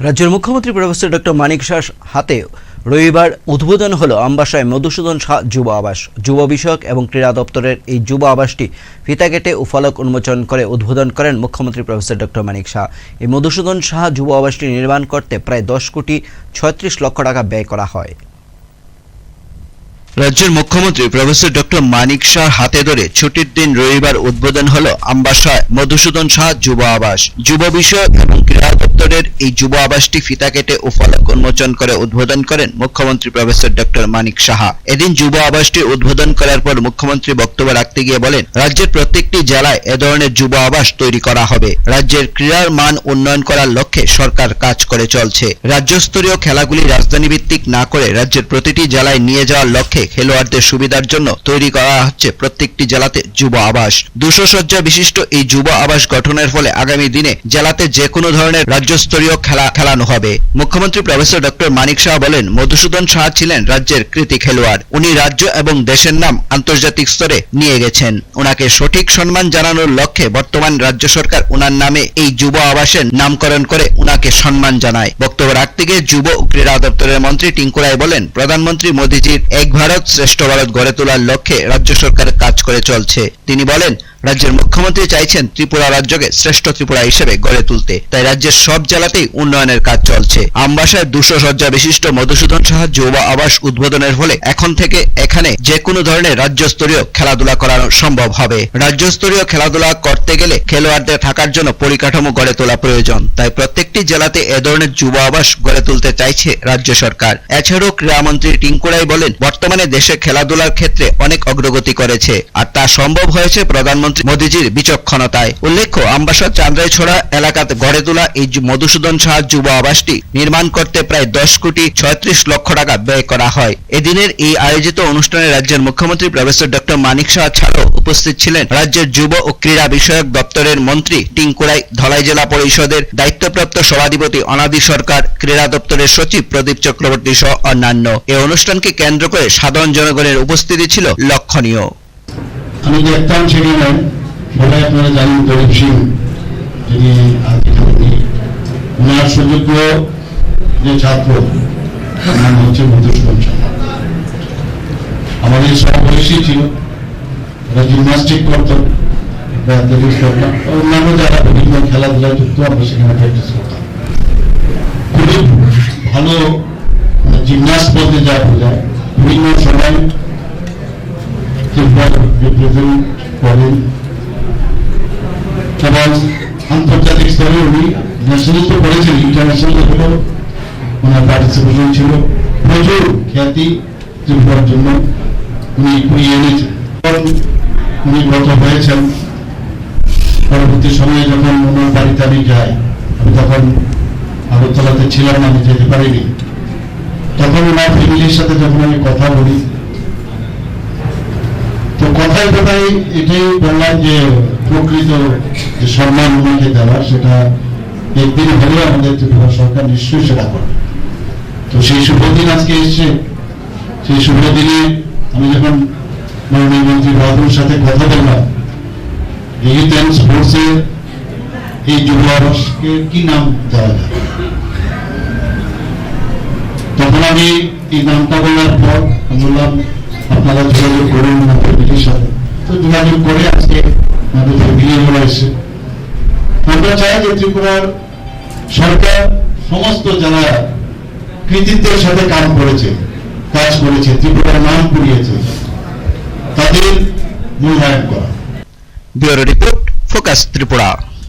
রাজ্যের মুখ্যমন্ত্রী professor doctor মানিক শাহ হাতে রবিবার উদ্বোধন হলো আমবাসায় মধুসূদন শাহ যুব আবাস, যুব বিষয়ক এবং ক্রীড়া দপ্তরের এই যুব আবাসটি ফিতা কেটে ও ফলক উন্মোচন করে উদ্বোধন করেন মুখ্যমন্ত্রী প্রফেসর ডক্টর মানিক শাহ। এই মধুসূদন শাহ যুব আবাসটি নির্মাণ করতে প্রায় দশ কোটি ছয়ত্রিশ লক্ষ টাকা ব্যয় করা হয়। রাজ্যের মুখ্যমন্ত্রী প্রফেসর ডক্টর মানিক শাহ হাতে ধরে ছুটির দিন রবিবার উদ্বোধন হল আম্বাসায় মধুসূদন শাহ যুব আবাস। যুব বিষয়ক এবং ক্রীড়া দপ্তরের এই যুব আবাসটি ফিতা কেটে ও ফলক উন্মোচন করে উদ্বোধন করেন মুখ্যমন্ত্রী প্রফেসর ডক্টর মানিক সাহা। এদিন যুব আবাসটি উদ্বোধন করার পর মুখ্যমন্ত্রী বক্তব্য রাখতে গিয়ে বলেন, রাজ্যের প্রত্যেকটি জেলায় এ ধরনের যুব আবাস তৈরি করা হবে। রাজ্যের ক্রীড়ার মান উন্নয়ন করার লক্ষ্যে সরকার কাজ করে চলছে। রাজ্যস্তরীয় খেলাগুলি রাজধানী ভিত্তিক না করে রাজ্যের প্রতিটি জেলায় নিয়ে যাওয়ার লক্ষ্যে খেলোয়াড়দের সুবিধার জন্য তৈরি করা হচ্ছে প্রত্যেকটি জেলাতে যুব আবাস। দুশো শয্যা বিশিষ্ট এই যুব আবাস গঠনের ফলে আগামী দিনে জেলাতে যে কোনো ধরনের রাজ্যস্তরীয় খেলা খেলানো হবে। মুখ্যমন্ত্রী প্রফেসর ডক্টর মানিক শাহ বলেন, মধুসূদন শাহ ছিলেন রাজ্যের কৃতি খেলোয়াড়। উনি রাজ্য এবং দেশের নাম আন্তর্জাতিক স্তরে নিয়ে গেছেন। ওনাকে সঠিক সম্মান জানানোর লক্ষ্যে বর্তমান রাজ্য সরকার ওনার নামে এই যুব আবাসের নামকরণ করে ওনাকে সম্মান জানায়। বক্তব্য রাখতে গিয়ে যুব ও ক্রীড়া দপ্তরের মন্ত্রী টিঙ্কু রায় বলেন, প্রধানমন্ত্রী মোদীজির এক ভারত শ্রেষ্ঠ ভারত গড়ে তোলার লক্ষ্যে রাজ্য সরকার কাজ করে চলছে। তিনি বলেন রাজ্যের মুখ্যমন্ত্রী চাইছেন ত্রিপুরা রাজ্যকে শ্রেষ্ঠ ত্রিপুরা হিসেবে গড়ে তুলতে। তাই রাজ্যের সব জেলাতেই উন্নয়নের কাজ চলছে। আমবাসায় দুশো শয্যা বিশিষ্ট মধুসূদন সাহা যুব আবাস উদ্বোধনের হলে এখন থেকে এখানে যে কোনো ধরনের রাজ্যস্তরীয় খেলাধুলা করানো সম্ভব হবে। রাজ্যস্তরীয় খেলাধুলা করতে গেলে খেলোয়াড়দের থাকার জন্য পরিকাঠামো গড়ে তোলা প্রয়োজন। তাই প্রত্যেকটি জেলাতে এ ধরনের যুব আবাস গড়ে তুলতে চাইছে রাজ্য সরকার। এছাড়াও ক্রীড়ামন্ত্রী টিঙ্কুরাই বলেন, বর্তমানে দেশে খেলাধুলার ক্ষেত্রে অনেক অগ্রগতি করেছে। আর তা সম্ভব হয়েছে প্রধানমন্ত্রী মোদীজির বিচক্ষণতায়। উল্লেখ্য, আমবাসা চান্দ্রাইছড়া এলাকাতে গড়ে তোলা এই মধুসূদন শাহ যুব আবাসটি নির্মাণ করতে প্রায় দশ কোটি ছয়ত্রিশ লক্ষ টাকা ব্যয় করা হয়। এদিনের এই আয়োজিত অনুষ্ঠানে রাজ্যের মুখ্যমন্ত্রী প্রফেসর ডক্টর মানিক শাহ ছাড়াও উপস্থিত ছিলেন রাজ্যের যুব ও ক্রীড়া বিষয়ক দপ্তরের মন্ত্রী টিঙ্কুরাই ধলাই জেলা পরিষদের দায়িত্বপ্রাপ্ত সভাধিপতি অনাদি সরকার, ক্রীড়া দপ্তরের সচিব প্রদীপ চক্রবর্তী সহ অন্যান্য। এই অনুষ্ঠানকে কেন্দ্র করে সাধারণ জনগণের উপস্থিতি ছিল লক্ষণীয়। আমি দেখতাম সেখানে বলে আপনারা জানেন দলীপ সিং যিনি ওনার সুযোগ্য যে ছাত্র নাম হচ্ছে মধুসূদন আমাদের সহবয়সী ছিল ওরা জিমনাস্টিক করতো অ্যাথলেটিক্স অন্যান্য যারা বিভিন্ন খেলাধুলায় যুক্ত, আমরা সেখানে প্র্যাকটিস করতাম। খুবই ভালো জিমনাস্ট বলতে যা বোঝায়, বিভিন্ন সময় রিপ্রেজেন্ট করেন এবং আন্তর্জাতিক স্তরে উনি ন্যাশনাল তো করেছেন ইন্টারন্যাশনাল লেভেলেও ওনার পার্টিসিপেশন ছিল। প্রচুর খ্যাতি ত্রিপুরার জন্য উনি কুড়িয়ে এনেছেন। উনি গত হয়েছেন। পরবর্তী সময়ে যখন ওনার বাড়িতে আমি যাই, আমি তখন আগরতলাতে ছিলাম, আমি যেতে পারিনি। তখন ওনার ফ্যামিলির সাথে যখন আমি কথা বলি তো কথায় কথায় এটাই বললাম যে প্রকৃত যে সম্মান ওনাকে দেওয়া, সেটা একদিন হলে আমাদের ত্রিপুরা সরকার নিশ্চয়ই সেটা করবে। তো সেই শুভ দিন আজকে এসছে। সেই শুভ দিনে আমি যখন মাননীয় মন্ত্রী বাহাদুর সাথে কথা বললাম ইউথ অ্যান্ড স্পোর্টসের এই যুব কি নাম দেওয়া যায়? তখন আমি এই নামটা বলার পর আমি বললাম আপনারা যোগাযোগ করুন ফ্যামিলির সাথে তো যোগাযোগ করে আজকে আমাদেরগুলো এসে আমরা চাই যে ত্রিপুরার সরকার সমস্ত যারা কৃতিত্বের সাথে কাজ করেছে কাজ করেছে, ত্রিপুরার নাম কুড়িয়েছে। তাদের মূল্যায়ন করা। Bureau report, focus Tripura.